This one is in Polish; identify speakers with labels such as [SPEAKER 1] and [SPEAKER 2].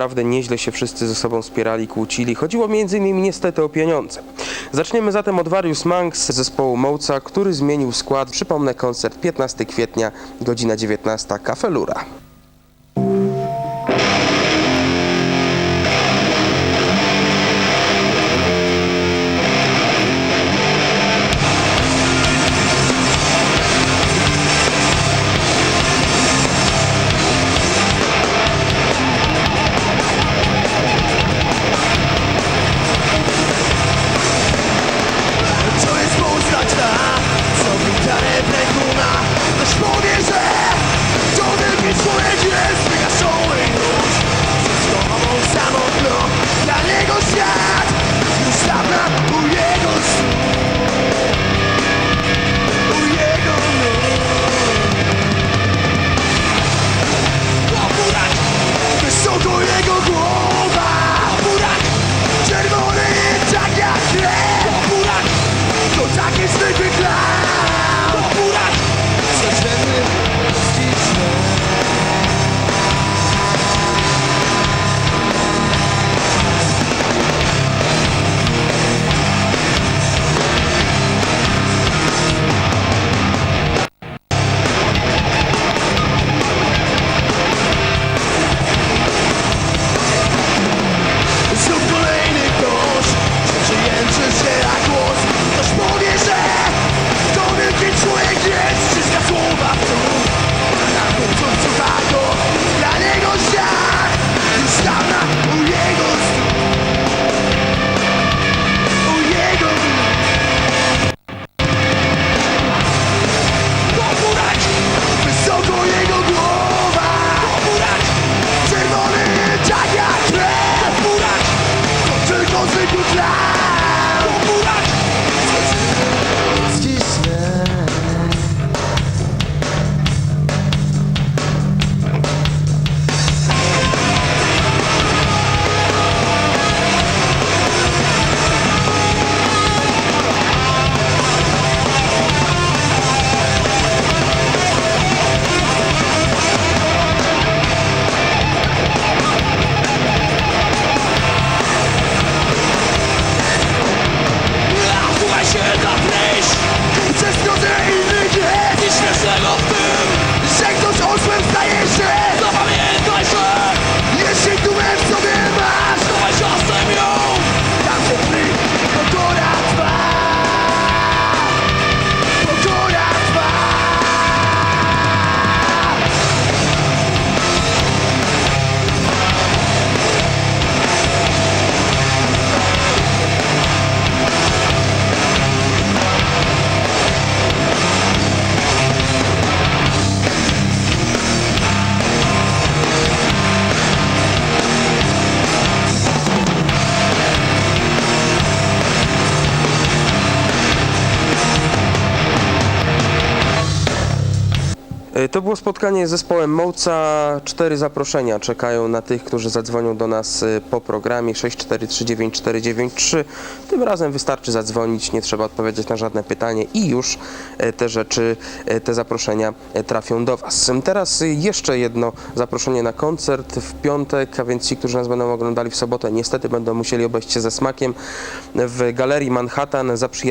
[SPEAKER 1] Naprawdę nieźle się wszyscy ze sobą spierali, kłócili. Chodziło innymi niestety o pieniądze. Zaczniemy zatem od Various Monks z zespołu Mołca, który zmienił skład. Przypomnę koncert 15 kwietnia, godzina 19, Kafelura. To było spotkanie z zespołem Mołca. Cztery zaproszenia czekają na tych, którzy zadzwonią do nas e, po programie 6439493. Tym razem wystarczy zadzwonić, nie trzeba odpowiedzieć na żadne pytanie i już e, te rzeczy, e, te zaproszenia e, trafią do Was. Teraz e, jeszcze jedno zaproszenie na koncert w piątek, a więc ci, którzy nas będą oglądali w sobotę, niestety będą musieli obejść się ze smakiem w Galerii Manhattan zaprzyjaźnieni